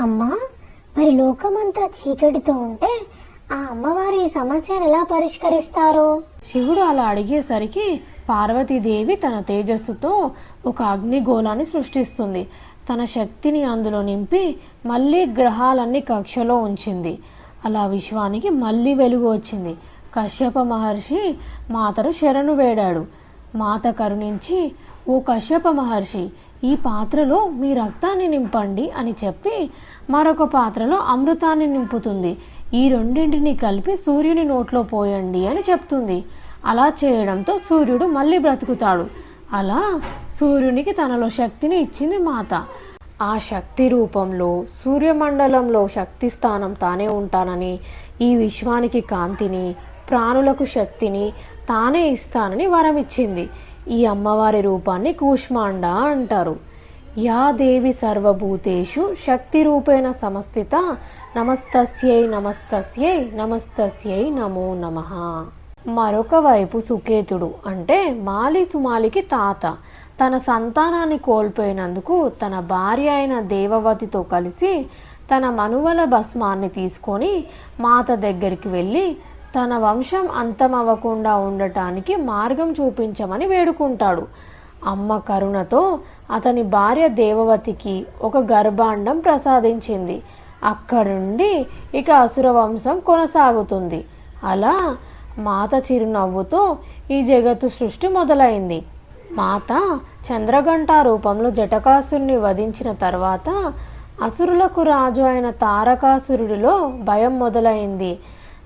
అమ్మా మరి లోకమంతా చీకటితో ఉంటే ఆ అమ్మవారు ఈ సమస్యను ఎలా పరిష్కరిస్తారు? శివుడు అలా అడిగేసరికి పార్వతీదేవి తన తేజస్సుతో ఒక అగ్నిగోళాన్ని సృష్టిస్తుంది. తన శక్తిని అందులో నింపి మళ్ళీ గ్రహాలన్నీ కక్షలో ఉంచింది. అలా విశ్వానికి మళ్ళీ వెలుగు వచ్చింది. కశ్యప మహర్షి మాతను శరణు వేడాడు. మాత కరుణించి ఓ కశ్యప మహర్షి ఈ పాత్రలో మీ రక్తాన్ని నింపండి అని చెప్పి మరొక పాత్రలో అమృతాన్ని నింపుతుంది. ఈ రెండింటిని కలిపి సూర్యుని నోట్లో పోయండి అని చెప్తుంది. అలా చేయడంతో సూర్యుడు మళ్ళీ బ్రతుకుతాడు. అలా సూర్యునికి తనలో శక్తిని ఇచ్చింది మాత. ఆ శక్తి రూపంలో సూర్యమండలంలో శక్తి స్థానం తానే ఉంటానని ఈ విశ్వానికి కాంతిని ప్రాణులకు శక్తిని తానే ఇస్తానని వరమిచ్చింది. ఈ అమ్మవారి రూపాన్ని కూష్మాండ అంటారు. యా దేవి సర్వభూతేషు శక్తి రూపేణ సమస్థిత నమస్తస్యై నమస్తస్యై నమస్తస్యై నమో నమః. మరొక వైపు సుకేతుడు అంటే మాలి సుమాలికి తాత. తన సంతానాన్ని కోల్పోయినందుకు తన భార్య అయిన దేవవతితో కలిసి తన మనువల భస్మాన్ని తీసుకొని మాత దగ్గరికి వెళ్ళి తన వంశం అంతమవ్వకుండా ఉండటానికి మార్గం చూపించమని వేడుకుంటాడు. అమ్మ కరుణతో అతని భార్య దేవవతికి ఒక గర్భాండం ప్రసాదించింది. అక్కడి నుండి ఇక అసుర వంశం కొనసాగుతుంది. అలా మాత చిరునవ్వుతో ఈ జగత్తు సృష్టి మొదలైంది. మాత చంద్రగంట రూపంలో జటకాసురుని వధించిన తర్వాత అసురులకు రాజు అయిన తారకాసురుడిలో భయం మొదలైంది.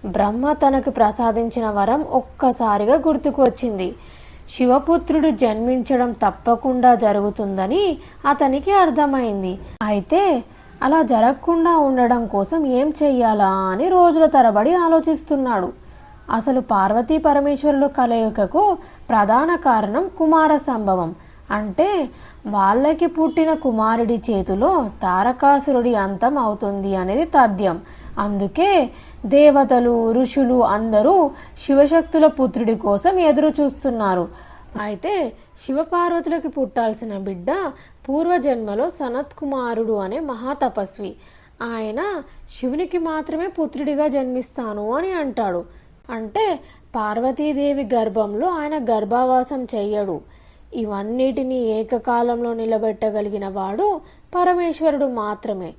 బ్రహ్మ తనకు ప్రసాదించిన వరం ఒక్కసారిగా గుర్తుకు వచ్చింది. శివపుత్రుడు జన్మించడం తప్పకుండా జరుగుతుందని అతనికి అర్థమైంది. అయితే అలా జరగకుండా ఉండడం కోసం ఏం చెయ్యాలా అని రోజుల తరబడి ఆలోచిస్తున్నాడు. అసలు పార్వతీ పరమేశ్వరుల కలయికకు ప్రధాన కారణం కుమార సంభవం అంటే వాళ్ళకి పుట్టిన కుమారుడి చేతిలో తారకాసురుడి అంతం అవుతుంది అనేది తథ్యం. అందుకే దేవతలు ఋషులు అందరూ శివశక్తుల పుత్రుడి కోసం ఎదురు చూస్తున్నారు. అయితే శివపార్వతులకి పుట్టాల్సిన బిడ్డ పూర్వజన్మలో సనత్ కుమారుడు అనే మహాతపస్వి. ఆయన శివునికి మాత్రమే పుత్రుడిగా జన్మిస్తాను అని అంటాడు. అంటే పార్వతీదేవి గర్భంలో ఆయన గర్భావాసం చెయ్యడు. ఇవన్నిటినీ ఏకకాలంలో నిలబెట్టగలిగిన వాడు పరమేశ్వరుడు మాత్రమే.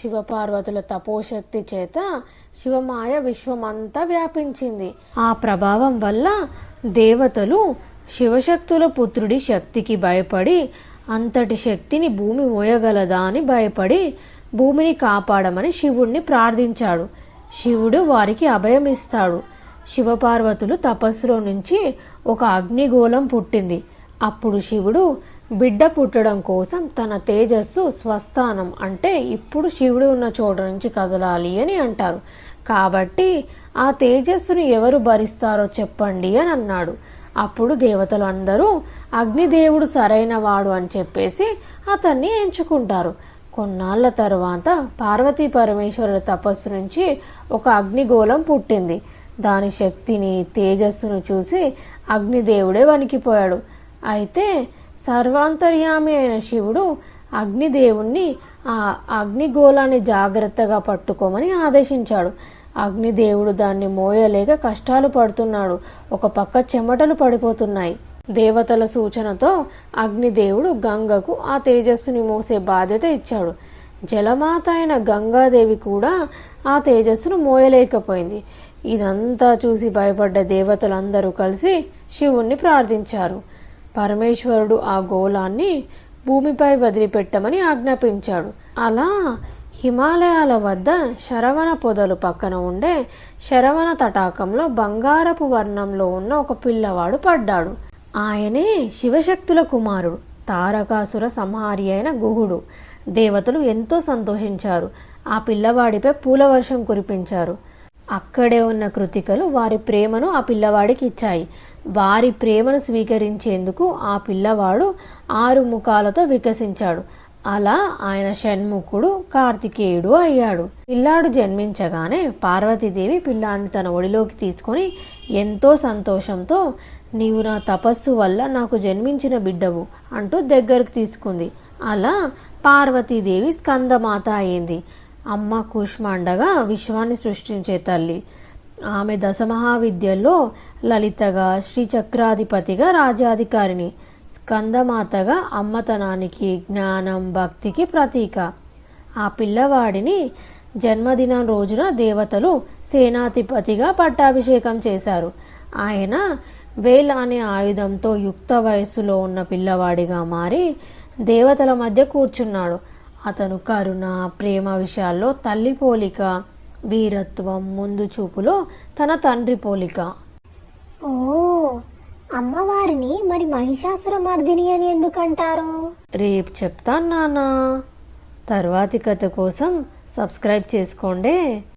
శివపార్వతుల తపోశక్తి చేత శివమాయ విశ్వమంతా వ్యాపించింది. ఆ ప్రభావం వల్ల దేవతలు శివశక్తుల పుత్రుడి శక్తికి భయపడి అంతటి శక్తిని భూమి మోయగలదా అని భయపడి భూమిని కాపాడమని శివుణ్ణి ప్రార్థించాడు. శివుడు వారికి అభయమిస్తాడు శివపార్వతులు తపస్సులో నుంచి ఒక అగ్నిగోళం పుట్టింది. అప్పుడు శివుడు బిడ్డ పుట్టడం కోసం తన తేజస్సు స్వస్థానం అంటే ఇప్పుడు శివుడు ఉన్న చోట నుంచి కదలాలి అని అంటారు. కాబట్టి ఆ తేజస్సును ఎవరు భరిస్తారో చెప్పండి అని అన్నాడు. అప్పుడు దేవతలు అందరూ అగ్నిదేవుడు సరైన వాడు అని చెప్పేసి అతన్ని ఎంచుకుంటారు. కొన్నాళ్ళ తరువాత పార్వతీ పరమేశ్వరుల తపస్సు నుంచి ఒక అగ్నిగోళం పుట్టింది. దాని శక్తిని తేజస్సును చూసి అగ్నిదేవుడే వణికిపోయాడు. అయితే సర్వాంతర్యామి అయిన శివుడు అగ్నిదేవుణ్ణి ఆ అగ్నిగోళాన్ని జాగ్రత్తగా పట్టుకోమని ఆదేశించాడు. అగ్నిదేవుడు దాన్ని మోయలేక కష్టాలు పడుతున్నాడు. ఒక పక్క చెమటలు పడిపోతున్నాయి. దేవతల సూచనతో అగ్నిదేవుడు గంగకు ఆ తేజస్సుని మోసే బాధ్యత ఇచ్చాడు. జలమాత అయిన గంగాదేవి కూడా ఆ తేజస్సును మోయలేకపోయింది. ఇదంతా చూసి భయపడ్డ దేవతలందరూ కలిసి శివుణ్ణి ప్రార్థించారు. పరమేశ్వరుడు ఆ గోళాన్ని భూమిపై వదిలిపెట్టమని ఆజ్ఞాపించాడు. అలా హిమాలయాల వద్ద శరవణ పొదలు పక్కన ఉండే శరవణ తటాకంలో బంగారపు వర్ణంలో ఉన్న ఒక పిల్లవాడు పడ్డాడు. ఆయనే శివశక్తుల కుమారుడు తారకాసుర సంహారి అయిన గుహుడు. దేవతలు ఎంతో సంతోషించారు. ఆ పిల్లవాడిపై పూల వర్షం కురిపించారు. అక్కడే ఉన్న కృతికలు వారి ప్రేమను ఆ పిల్లవాడికి ఇచ్చాయి. వారి ప్రేమను స్వీకరించేందుకు ఆ పిల్లవాడు ఆరు ముఖాలతో వికసించాడు. అలా ఆయన షణ్ముఖుడు కార్తికేయుడు అయ్యాడు. పిల్లాడు జన్మించగానే పార్వతీదేవి పిల్లాడిని తన ఒడిలోకి తీసుకొని ఎంతో సంతోషంతో నీవు నా తపస్సు వల్ల నాకు జన్మించిన బిడ్డవు అంటూ దగ్గరకు తీసుకుంది. అలా పార్వతీదేవి స్కందమాత అయింది. అమ్మ కూష్మాండగా విశ్వాన్ని సృష్టించే తల్లి. ఆమె దశమహావిద్యల్లో లలితగా శ్రీచక్రాధిపతిగా రాజాధికారిని స్కందమాతగా అమ్మతనానికి జ్ఞానం భక్తికి ప్రతీక. ఆ పిల్లవాడిని జన్మదినం రోజున దేవతలు సేనాధిపతిగా పట్టాభిషేకం చేశారు. ఆయన వేల్ అనే ఆయుధంతో యుక్త వయస్సులో ఉన్న పిల్లవాడిగా మారి దేవతల మధ్య కూర్చున్నాడు. అతను కరుణ ప్రేమ విషయాల్లో తల్లి పోలిక వీరత్వం ముందు చూపులో తన తండ్రి పోలిక. ఓ అమ్మవారిని మరి మహిషాసుర మర్దిని అని ఎందుకంటారు? రేపు చెప్తాను నాన్న. తర్వాతి కథ కోసం సబ్స్క్రైబ్ చేసుకోండి.